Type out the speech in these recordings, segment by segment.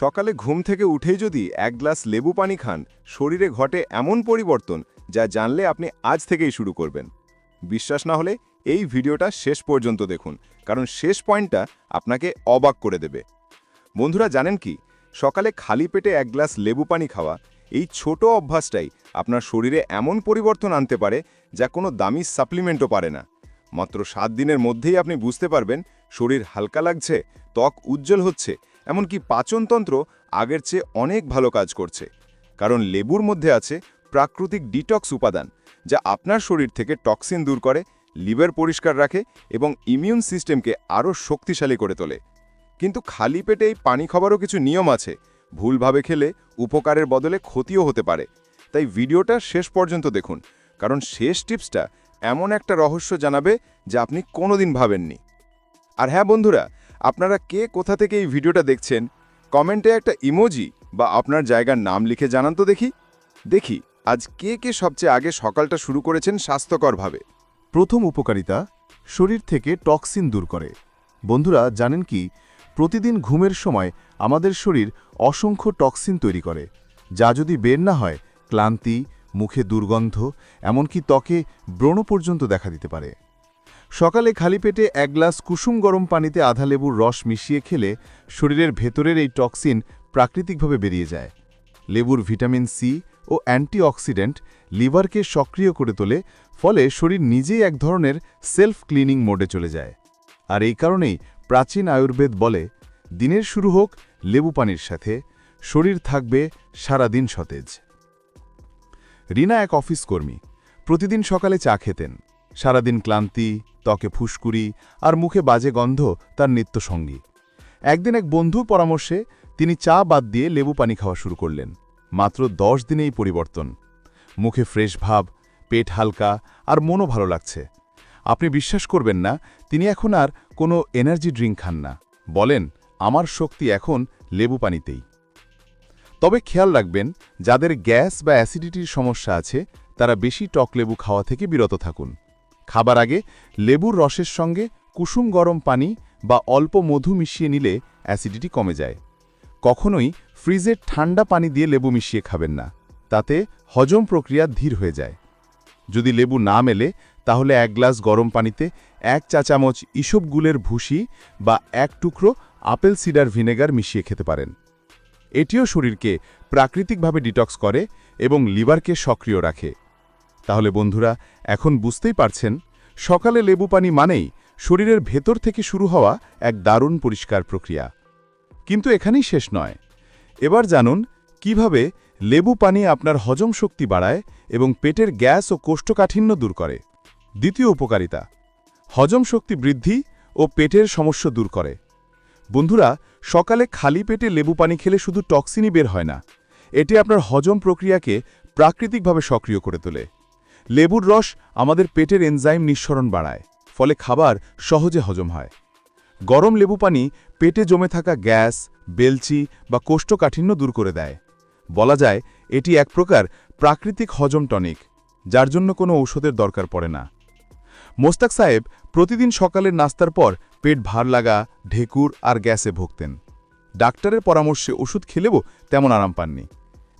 সকালে ঘুম থেকে উঠেই যদি এক গ্লাস লেবু পানি খান, শরীরে ঘটে এমন পরিবর্তন যা জানলে আপনি আজ থেকেই শুরু করবেন। বিশ্বাস না হলে এই ভিডিওটা শেষ পর্যন্ত দেখুন, কারণ শেষ পয়েন্টটা আপনাকে অবাক করে দেবে। বন্ধুরা, জানেন কি? সকালে খালি পেটে এক গ্লাস লেবু পানি খাওয়া এই ছোট অভ্যাসটাই আপনার শরীরে এমন পরিবর্তন আনতে পারে যা কোনো দামি সাপ্লিমেন্টও পারে না। মাত্র সাত দিনের মধ্যেই আপনি বুঝতে পারবেন, শরীর হালকা লাগছে, ত্বক উজ্জ্বল হচ্ছে এমনকি পাচনতন্ত্র আগের চেয়ে অনেক ভালো কাজ করছে। কারণ লেবুর মধ্যে আছে প্রাকৃতিক ডিটক্স উপাদান, যা আপনার শরীর থেকে টক্সিন দূর করে, লিভার পরিষ্কার রাখে এবং ইমিউন সিস্টেমকে আরও শক্তিশালী করে তোলে। কিন্তু খালি পেটে এই পানি খাবারও কিছু নিয়ম আছে। ভুলভাবে খেলে উপকারের বদলে ক্ষতিও হতে পারে। তাই ভিডিওটা শেষ পর্যন্ত দেখুন, কারণ শেষ টিপসটা এমন একটা রহস্য জানাবে যা আপনি কোনোদিন ভাবেননি। আর হ্যাঁ বন্ধুরা আপনারা কে কোথা থেকে এই ভিডিওটা দেখছেন? কমেন্টে একটা ইমোজি বা আপনার জায়গার নাম লিখে জানান তো দেখি। দেখি, আজ কে কে সবচেয়ে আগে সকালটা শুরু করেছেন স্বাস্থ্যকরভাবে? প্রথম উপকারিতা, শরীর থেকে টক্সিন দূর করে। বন্ধুরা, জানেন কি? প্রতিদিন ঘুমের সময় আমাদের শরীর অসংখ্য টক্সিন তৈরি করে, যা যদি বের না হয়, ক্লান্তি, মুখে দুর্গন্ধ, এমনকি ত্বকে ব্রণ পর্যন্ত দেখা দিতে পারে। সকালে খালি পেটে এক গ্লাস কুসুম গরম পানিতে আধা লেবুর রস মিশিয়ে খেলে শরীরের ভেতরের এই টক্সিন প্রাকৃতিকভাবে বেরিয়ে যায়। লেবুর ভিটামিন সি ও অ্যান্টিঅক্সিডেন্ট লিভারকে সক্রিয় করে তোলে, ফলে শরীর নিজেই এক ধরনের সেলফ ক্লিনিং মোডে চলে যায়। আর এই কারণেই প্রাচীন আয়ুর্বেদ বলে, দিনের শুরু হোক লেবু পানির সাথে, শরীর থাকবে সারাদিন সতেজ। রিনা এক অফিস কর্মী, প্রতিদিন সকালে চা খেতেন। সারাদিন ক্লান্তি, ত্বকে ফুসকুড়ি আর মুখে বাজে গন্ধ তার নিত্যসঙ্গী। একদিন এক বন্ধুর পরামর্শে তিনি চা বাদ দিয়ে লেবু পানি খাওয়া শুরু করলেন। মাত্র দশ দিনেই পরিবর্তন। মুখে ফ্রেশ ভাব, পেট হালকা আর মনও ভালো লাগছে। আপনি বিশ্বাস করবেন না, তিনি এখন আর কোনো এনার্জি ড্রিঙ্ক খান না। বলেন, আমার শক্তি এখন লেবু পানিতেই। তবে খেয়াল রাখবেন, যাদের গ্যাস বা অ্যাসিডিটির সমস্যা আছে, তারা বেশি টক লেবু খাওয়া থেকে বিরত থাকুন। খাবার আগে লেবুর রসের সঙ্গে কুসুম গরম পানি বা অল্প মধু মিশিয়ে নিলে অ্যাসিডিটি কমে যায়। কখনোই ফ্রিজের ঠান্ডা পানি দিয়ে লেবু মিশিয়ে খাবেন না, তাতে হজম প্রক্রিয়া ধীর হয়ে যায়। যদি লেবু না মেলে, তাহলে এক গ্লাস গরম পানিতে এক চা চামচ ইসবগুলের ভুসি বা এক টুকরো আপেল সিডার ভিনেগার মিশিয়ে খেতে পারেন। এটিও শরীরকে প্রাকৃতিকভাবে ডিটক্স করে এবং লিভারকে সক্রিয় রাখে। তাহলে বন্ধুরা, এখন বুঝতেই পারছেন, সকালে লেবু পানি মানেই শরীরের ভেতর থেকে শুরু হওয়া এক দারুণ পরিষ্কার প্রক্রিয়া। কিন্তু এখানেই শেষ নয়। এবার জানুন, কীভাবে লেবু পানি আপনার হজম শক্তি বাড়ায় এবং পেটের গ্যাস ও কোষ্ঠকাঠিন্য দূর করে? দ্বিতীয় উপকারিতা, হজম শক্তি বৃদ্ধি ও পেটের সমস্যা দূর করে। বন্ধুরা, সকালে খালি পেটে লেবু পানি খেলে শুধু টক্সিনই বের হয় না, এটি আপনার হজম প্রক্রিয়াকে প্রাকৃতিকভাবে সক্রিয় করে তোলে। লেবুর রস আমাদের পেটের এনজাইম নিঃসরণ বাড়ায়, ফলে খাবার সহজে হজম হয়। গরম লেবু পানি পেটে জমে থাকা গ্যাস, বেলচি বা কোষ্ঠকাঠিন্য দূর করে দেয়। বলা যায়, এটি এক প্রকার প্রাকৃতিক হজম টনিক, যার জন্য কোনো ঔষধের দরকার পড়ে না। মোস্তাক সাহেব প্রতিদিন সকালের নাস্তার পর পেট ভার লাগা, ঢেকুর আর গ্যাসে ভুগতেন। ডাক্তারের পরামর্শে ওষুধ খেলেও তেমন আরাম পাননি।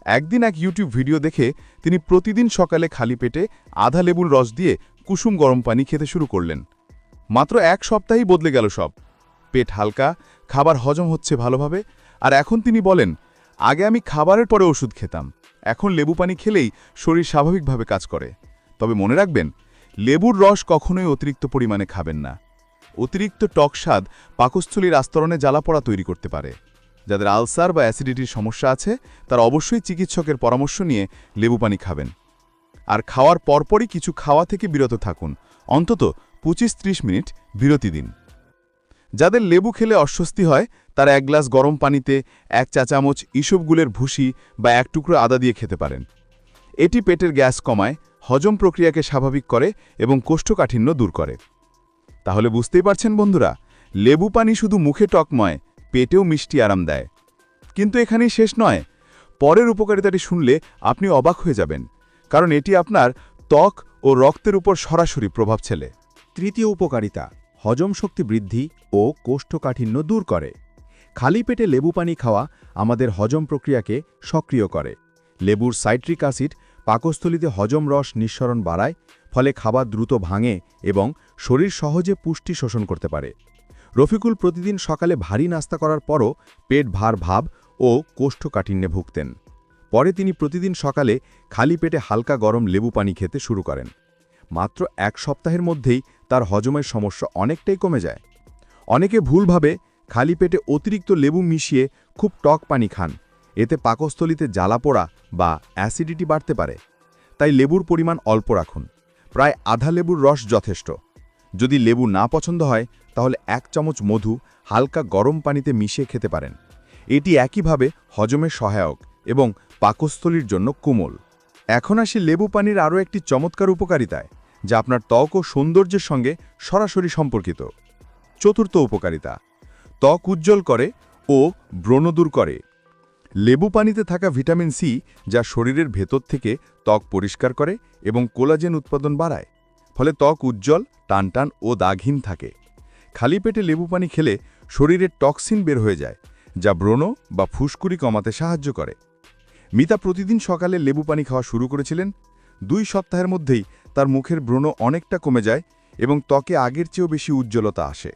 একদিন এক ইউটিউব ভিডিও দেখে তিনি প্রতিদিন সকালে খালি পেটে আধা লেবুর রস দিয়ে কুসুম গরম পানি খেতে শুরু করলেন। মাত্র এক সপ্তাহেই বদলে গেল সব। পেট হালকা, খাবার হজম হচ্ছে ভালোভাবে, আর এখন তিনি বলেন, আগে আমি খাবারের পরে ওষুধ খেতাম। এখন লেবু পানি খেলেই শরীর স্বাভাবিকভাবে কাজ করে। তবে মনে রাখবেন, লেবুর রস কখনোই অতিরিক্ত পরিমাণে খাবেন না। অতিরিক্ত টক স্বাদ পাকস্থলীর আস্তরণে জ্বালাপড়া তৈরি করতে পারে। যাদের আলসার বা অ্যাসিডিটির সমস্যা আছে, তারা অবশ্যই চিকিৎসকের পরামর্শ নিয়ে লেবু পানি খাবেন। আর খাওয়ার পরপরই কিছু খাওয়া থেকে বিরত থাকুন। অন্তত পঁচিশ ত্রিশ মিনিট বিরতি দিন। যাদের লেবু খেলে অস্বস্তি হয়, তারা এক গ্লাস গরম পানিতে এক চা চামচ ইসবগুলের ভুসি বা এক টুকরো আদা দিয়ে খেতে পারেন। এটি পেটের গ্যাস কমায়, হজম প্রক্রিয়াকে স্বাভাবিক করে এবং কোষ্ঠকাঠিন্য দূর করে। তাহলে বুঝতেই পারছেন বন্ধুরা, লেবু পানি শুধু মুখে টকময় পেটেও মিষ্টি আরাম দেয়। কিন্তু এখানেই শেষ নয়। পরের উপকারিতাটি শুনলে আপনি অবাক হয়ে যাবেন, কারণ এটি আপনার ত্বক ও রক্তের উপর সরাসরি প্রভাব ছেলে। তৃতীয় উপকারিতা, হজম শক্তি বৃদ্ধি ও কোষ্ঠকাঠিন্য দূর করে। খালি পেটে লেবু পানি খাওয়া আমাদের হজম প্রক্রিয়াকে সক্রিয় করে। লেবুর সাইট্রিক অ্যাসিড পাকস্থলিতে হজম রস নিঃসরণ বাড়ায়, ফলে খাবার দ্রুত ভাঙে এবং শরীর সহজে পুষ্টি শোষণ করতে পারে। রফিকুল প্রতিদিন সকালে ভারী নাস্তা করার পরও পেট ভার ভাব ও কোষ্ঠকাঠিন্যে ভুগতেন। পরে তিনি প্রতিদিন সকালে খালি পেটে হালকা গরম লেবু পানি খেতে শুরু করেন। মাত্র এক সপ্তাহের মধ্যেই তার হজমের সমস্যা অনেকটাই কমে যায়। অনেকে ভুলভাবে খালি পেটে অতিরিক্ত লেবু মিশিয়ে খুব টক পানি খান। এতে পাকস্থলিতে জ্বালা পোড়া বা অ্যাসিডিটি বাড়তে পারে। তাই লেবুর পরিমাণ অল্প রাখুন। প্রায় আধা লেবুর রস যথেষ্ট। যদি লেবু না পছন্দ হয় তাহলে এক চামচ মধু হালকা গরম পানিতে মিশিয়ে খেতে পারেন। এটি একইভাবে হজমে সহায়ক এবং পাকস্থলীর জন্য কোমল। এখন আসি লেবু পানির আরও একটি চমৎকার উপকারিতায়, যা আপনার ত্বক ও সৌন্দর্যের সঙ্গে সরাসরি সম্পর্কিত। চতুর্থ উপকারিতা, ত্বক উজ্জ্বল করে ও ব্রণ দূর করে। লেবু পানিতে থাকা ভিটামিন সি, যা শরীরের ভেতর থেকে ত্বক পরিষ্কার করে এবং কোলাজেন উৎপাদন বাড়ায়। ফলে ত্বক উজ্জ্বল, টানটান ও দাগহীন থাকে। খালি পেটে লেবু পানি খেলে শরীরের টক্সিন বের হয়ে যায়, যা ব্রণ বা ফুসকুড়ি কমাতে সাহায্য করে। মিতা প্রতিদিন সকালে লেবু পানি খাওয়া শুরু করেছিলেন। দুই সপ্তাহের মধ্যেই তার মুখের ব্রণ অনেকটা কমে যায় এবং ত্বকে আগের চেয়েও বেশি উজ্জ্বলতা আসে।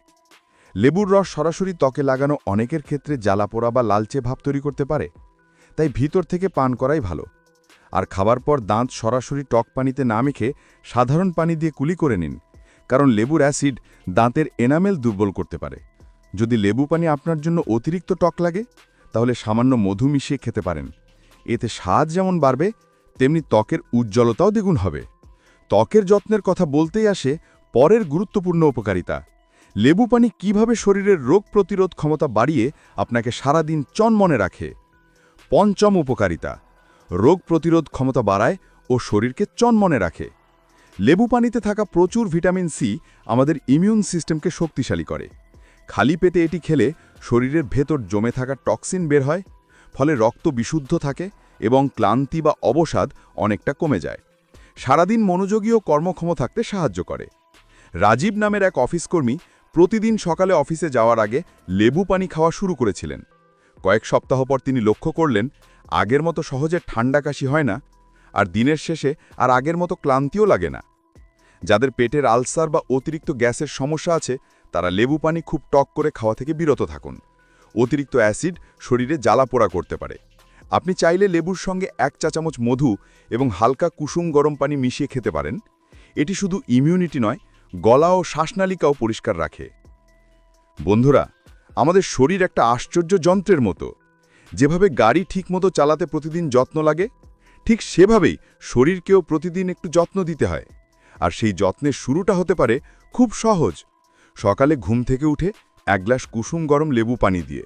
লেবুর রস সরাসরি ত্বকে লাগানো অনেকের ক্ষেত্রে জ্বালা পোড়া বা লালচে ভাব তৈরি করতে পারে, তাই ভিতর থেকে পান করাই ভালো। আর খাবার পর দাঁত সরাসরি টক পানিতে না মেখে সাধারণ পানি দিয়ে কুলি করে নিন। কারণ লেবুর অ্যাসিড দাঁতের এনামেল দুর্বল করতে পারে। যদি লেবু পানি আপনার জন্য অতিরিক্ত টক লাগে, তাহলে সামান্য মধু মিশিয়ে খেতে পারেন। এতে স্বাদ যেমন বাড়বে, তেমনি ত্বকের উজ্জ্বলতাও দ্বিগুণ হবে। ত্বকের যত্নের কথা বলতেই আসে পরের গুরুত্বপূর্ণ উপকারিতা। লেবু পানি কীভাবে শরীরের রোগ প্রতিরোধ ক্ষমতা বাড়িয়ে আপনাকে সারাদিন চনমনে রাখে? পঞ্চম উপকারিতা, রোগ প্রতিরোধ ক্ষমতা বাড়ায় ও শরীরকে চনমনে রাখে। লেবু পানিতে থাকা প্রচুর ভিটামিন সি আমাদের ইমিউন সিস্টেমকে শক্তিশালী করে। খালি পেটে এটি খেলে শরীরের ভেতর জমে থাকা টক্সিন বের হয়, ফলে রক্ত বিশুদ্ধ থাকে এবং ক্লান্তি বা অবসাদ অনেকটা কমে যায়। সারাদিন মনোযোগী ও কর্মক্ষম থাকতে সাহায্য করে। রাজীব নামের এক অফিসকর্মী প্রতিদিন সকালে অফিসে যাওয়ার আগে লেবু পানি খাওয়া শুরু করেছিলেন। কয়েক সপ্তাহ পর তিনি লক্ষ্য করলেন, আগের মতো সহজে ঠান্ডা কাশি হয় না, আর দিনের শেষে আর আগের মতো ক্লান্তিও লাগে না। যাদের পেটের আলসার বা অতিরিক্ত গ্যাসের সমস্যা আছে, তারা লেবু পানি খুব টক করে খাওয়া থেকে বিরত থাকুন। অতিরিক্ত অ্যাসিড শরীরে জ্বালা পোড়া করতে পারে। আপনি চাইলে লেবুর সঙ্গে এক চা চামচ মধু এবং হালকা কুসুম গরম পানি মিশিয়ে খেতে পারেন। এটি শুধু ইমিউনিটি নয়, গলা ও শ্বাসনালিকাও পরিষ্কার রাখে। বন্ধুরা, আমাদের শরীর একটা আশ্চর্য যন্ত্রের মতো। যেভাবে গাড়ি ঠিকমতো চালাতে প্রতিদিন যত্ন লাগে, ঠিক সেভাবেই শরীরকেও প্রতিদিন একটু যত্ন দিতে হয়। আর সেই যত্নের শুরুটা হতে পারে খুব সহজ। সকালে ঘুম থেকে উঠে এক গ্লাস কুসুম গরম লেবু পানি দিয়ে।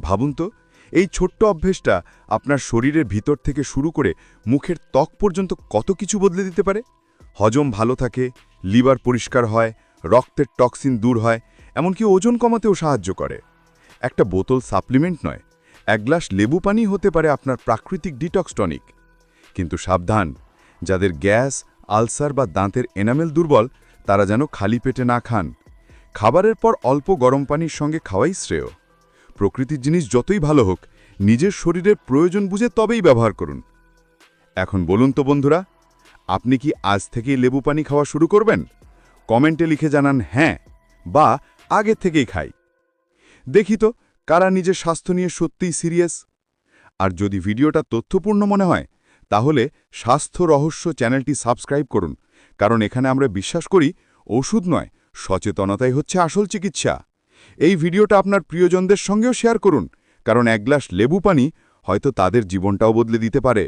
ভাবুন তো, এই ছোট্ট অভ্যেসটা আপনার শরীরের ভিতর থেকে শুরু করে মুখের ত্বক পর্যন্ত কত কিছু বদলে দিতে পারে? হজম ভালো থাকে, লিভার পরিষ্কার হয়, রক্তের টক্সিন দূর হয়, এমনকি ওজন কমাতেও সাহায্য করে। একটা বোতল সাপ্লিমেন্ট নয়, এক গ্লাস লেবু পানি হতে পারে আপনার প্রাকৃতিক ডিটক্স টনিক। কিন্তু সাবধান, যাদের গ্যাস আলসার বা দাঁতের এনামেল দুর্বল, তারা যেন খালি পেটে না খান। খাবারের পর অল্প গরম পানির সঙ্গে খাওয়াই শ্রেয়। প্রকৃতির জিনিস যতই ভালো হোক, নিজের শরীরের প্রয়োজন বুঝে তবেই ব্যবহার করুন। এখন বলুন তো বন্ধুরা, আপনি কি আজ থেকেই লেবু পানি খাওয়া শুরু করবেন? কমেন্টে লিখে জানান হ্যাঁ বা আগে থেকেই খাই। দেখি তো, কারা নিজের স্বাস্থ্য নিয়ে সত্যিই সিরিয়াস? আর যদি ভিডিওটা তথ্যপূর্ণ মনে হয় তাহলে স্বাস্থ্য রহস্য চ্যানেলটি সাবস্ক্রাইব করুন, কারণ এখানে আমরা বিশ্বাস করি ওষুধ নয়, সচেতনতাই হচ্ছে আসল চিকিৎসা। এই ভিডিওটা আপনার প্রিয়জনদের সঙ্গেও শেয়ার করুন, কারণ এক গ্লাস লেবু পানি হয়তো তাদের জীবনটাও বদলে দিতে পারে।